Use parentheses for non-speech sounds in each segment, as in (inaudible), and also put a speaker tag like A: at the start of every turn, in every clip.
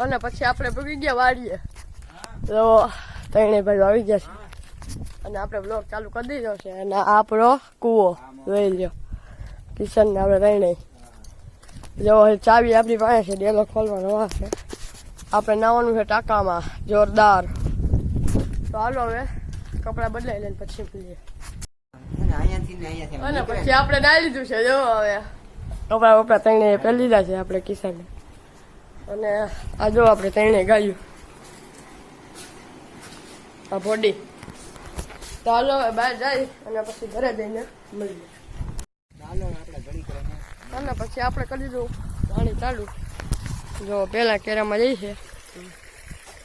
A: અને પછી આપણે ભૂગી ગયા વાડીએ. તો ત્રણે ભાઈ આવી ગયા છે. અને આપણે બ્લોગ ચાલુ કરી દીધો છે. અને આપણો કૂવો જોઈ લ્યો. કિશન ને આપણે ત્રણે જો ચાવી આપણી પાસે છે ડેલો ખોલવાનો આ છે. આપણે નાવાનું છે ટાંકામાં જોરદાર. તો હાલો હવે કપડાં બદલાઈ લઈને પછી પીએ
B: અને
A: પછી આપણે નાઈ લીધું છે જો હવે. કપડા વપડા ત્રણે પહેરી લીધા છે આપણે કિસાને અને આ જો આપણે તેણે ગાયું. આ બોડી તો હવે બહાર જાય અને પછી ઘરે જઈને મળીએ.
B: ચાલો
A: અને પછી આપણે કરી દઉં પાણી ચાલુ. જો પેલા કેરામાં જઈ છે.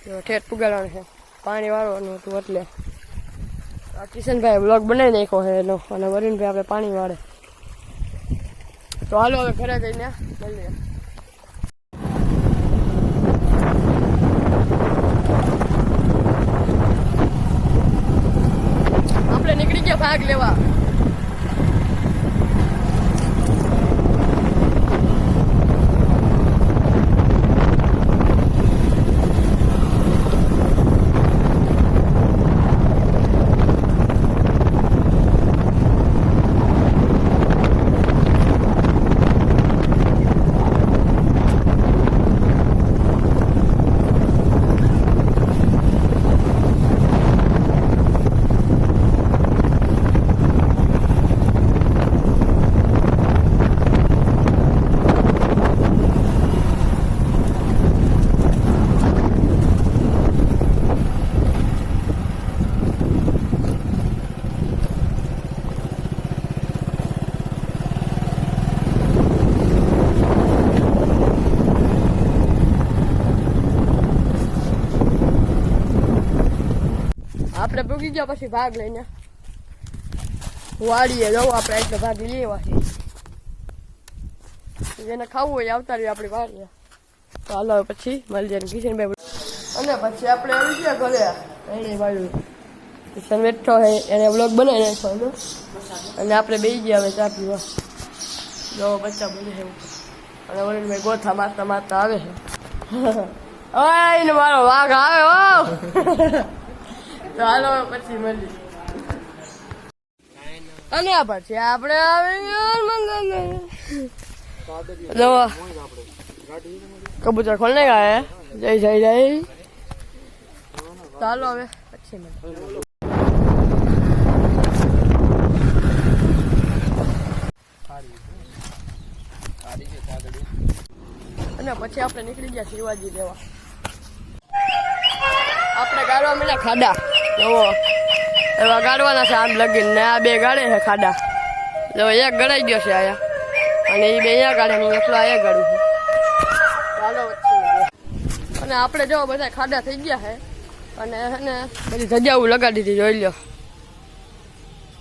A: જો ઠેઠ પુગાડવાનું છે. પાણી વાળવાનું હતું એટલે. આ કિશનભાઈ બ્લોગ બનાવી નાખ્યો છે એનો. અને વરુણભાઈ આપણે પાણી વાળે. તો હાલો હવે ઘરે જઈને મળીએ આપણે નીકળી ગયા ભાગ લેવા. આપણે ભૂગી ગયા પછી ભાગ લઈને. વાળીએ જવું આપણે એટલો ભાગ આવ્યા છે જેને ખાવું હોય આવતા રહ્યું આપણી વાળીએ તો હાલો પછી મળીએ ને કિશનભાઈ અને પછી આપણે આવી ગયા ઘરે. એને વાળું. કિશન બેઠો હે, એને બ્લોગ બનાવી નાખ્યો અને આપણે બેસી ગયા હવે ચા પીવા. જો બચ્ચા બોલે છે અને વરુણભાઈ ગોથા મારતા મારતા આવે છે. (laughs) ઓય મારો વાઘ આવે હો. (laughs) હાલો, પછી મળી અને પછી આપણે આવી કબૂતર ખોલ ને ગયા જય જય જય. ચાલો હવે, પછી મળી અને પછી આપણે નીકળી ગયા શિવાજી દેવા. આપણે ગાળવા મળ્યા ખાડા. જુઓ એવા ગાળવાના છે આમ લગીને ને આ બે ગાળે છે ખાડા. જો એક ગળાઈ ગયો છે આયા અને એ બે અહીંયા ગાળે હું એકલો અહીંયા ગાડું છે. ચાલો અને આપણે જો બધા ખાડા થઈ ગયા છે. અને એને બધી જગ્યાઓ લગાડી દીધી, જોઈ લ્યો.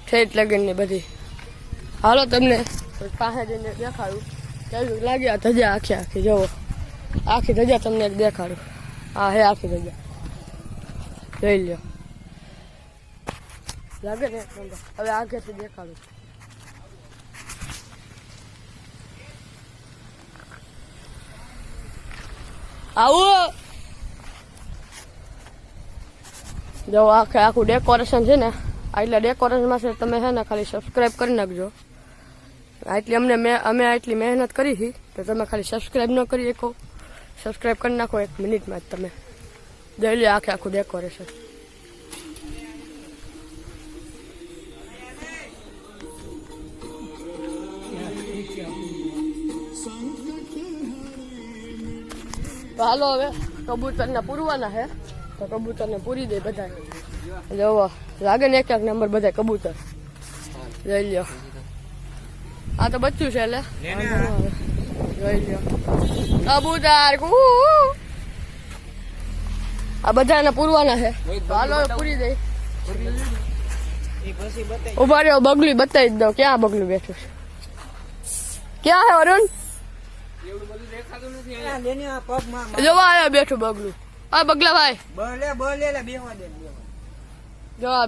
A: ઠેઠ લગીને બધી. હાલો તમને પાસે જઈને દેખાડું. કેવું લાગે આ ધજા આખી આખી, જોવો. આખી ધજા તમને દેખાડું. હા હે આખી ધજા. જોઈ લ્યો. લાગે ને એક નંબર. હવે આગળથી દેખાડું આવો જો આખે આખું ડેકોરેશન છે ને આટલા ડેકોરેશનમાં છે તમે છે ને ખાલી સબસ્ક્રાઈબ કરી નાખજો આટલી અમને મેં અમે આટલી મહેનત કરી હતી તો તમે ખાલી સબસ્ક્રાઈબ ન કરી શકો સબસ્ક્રાઈબ કરી નાખો એક મિનિટમાં જ તમે જોઈ લો આખે આખું ડેકોરેશન તો હાલો હવે કબૂતરને પૂરવાના છે તો કબૂતરને પૂરી દે બધા જોવો લાગે ને એક એક નંબર બધા કબૂતર. લઈ લ્યો. આ તો બચ્ચું છે એટલે જોઈ લ્યો. કબૂતર આ બધાને પૂરવાના છે હાલો પૂરી દે. ઊભા રહ્યો બગલું બતાવી જ દો ક્યાં બગલું બેઠું છે? ક્યાં હે અરુણ? જોવા બેઠું બગલું. આ બગલા ભાઈ.
B: બોલે બોલે લે બેહવા દે બેહવા.
A: જોવા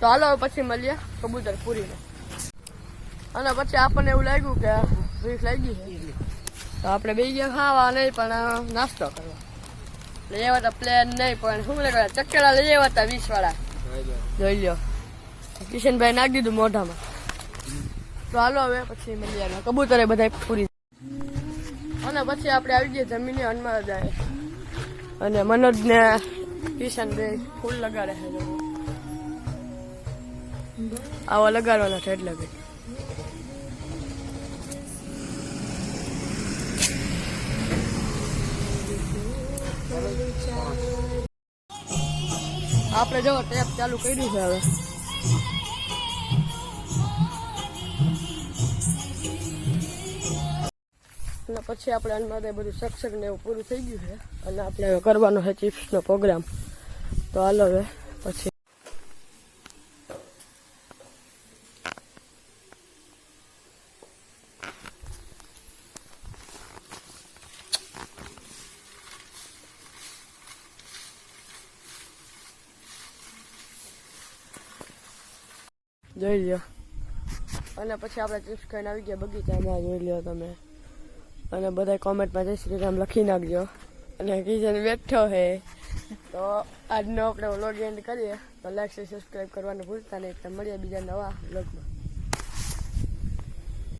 A: તો હાલો પછી મળીએ કબૂતર પૂરીને. અને પછી આપણને એવું લાગ્યું કે ભીખ લાગી છે. તો આપણે બે ગયા ખાવા નહીં પણ નાસ્તો કરવા. લઈ આવ્યા હતા પ્લેન નહીં પણ શું લઈ ગયા ચક્કરા લઈ આવ્યા હતા વીસ વાળા જોઈ લ્યો. કિશનભાઈ નાખી દીધું મોઢામાં. તો હાલો હવે પછી મળીએ. કબૂતરે બધા પૂરી અને પછી આપણે આવી ગયા જમીને હનુમાન જાય અને મનોજ ને કિશનભાઈ ફૂલ લગાડે છે આવા લગાડવાના છે એટલે બી. આપણે જો ટેપ ચાલુ કર્યું છે હવે. અને પછી આપણે અનમાદે બધું સક્ષક ને એવું પૂરું થઈ ગયું છે. અને આપણે હવે કરવાનો છે ચિપ્સનો પ્રોગ્રામ. તો હાલો હવે, પછી. જોઈ લ્યો. અને પછી આપણે ચિપ્સ ખાઈને આવી ગયા બગીચામાં, જોઈ લ્યો તમે. અને બધા કોમેન્ટમાં જય શ્રી રામ લખી નાખજો. અને કિશન બેઠો હે. તો આજનો આપણે વ્લોગ એન્ડ કરીએ. તો લાઈક સબસ્ક્રાઈબ કરવાનું ભૂલતા નહીં. મળીએ બીજા નવા વ્લોગમાં